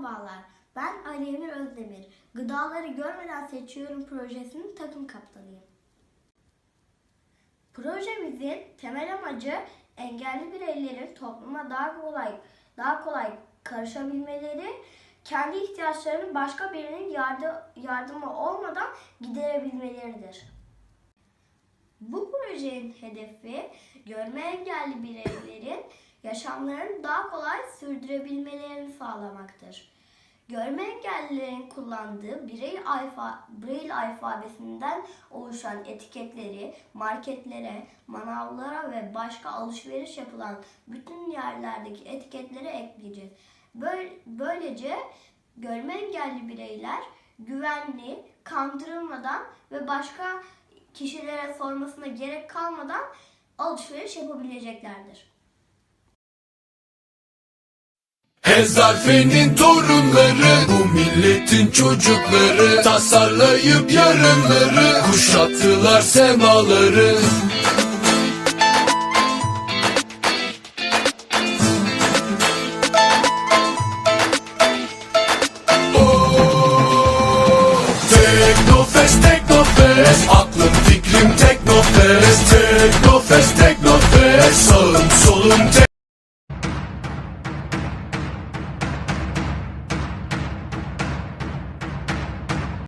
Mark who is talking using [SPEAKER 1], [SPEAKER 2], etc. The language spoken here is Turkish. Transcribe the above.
[SPEAKER 1] Merhabalar, ben Ali Emir Özdemir. Gıdaları görmeden seçiyorum projesinin takım kaptanıyım. Projemizin temel amacı engelli bireylerin topluma daha kolay daha kolay karışabilmeleri, kendi ihtiyaçlarını başka birinin yardı, yardımı olmadan giderebilmeleridir. Bu projenin hedefi görme engelli bireylerin yaşamlarını daha kolay sürdürebilmelerini sağlamaktır. Görme engellilerin kullandığı Braille, alfa, Braille alfabesinden oluşan etiketleri marketlere, manavlara ve başka alışveriş yapılan bütün yerlerdeki etiketlere ekleyeceğiz. Böyle- Böylece görme engelli bireyler güvenli, kandırılmadan ve başka kişilere sormasına gerek kalmadan alışveriş yapabileceklerdir.
[SPEAKER 2] Hez harfinin torunları Bu milletin çocukları Tasarlayıp yarınları Kuşattılar semaları! Teknofest, Teknofest Aklım fikrim Teknofest Teknofest, Teknofest Sağım solum tek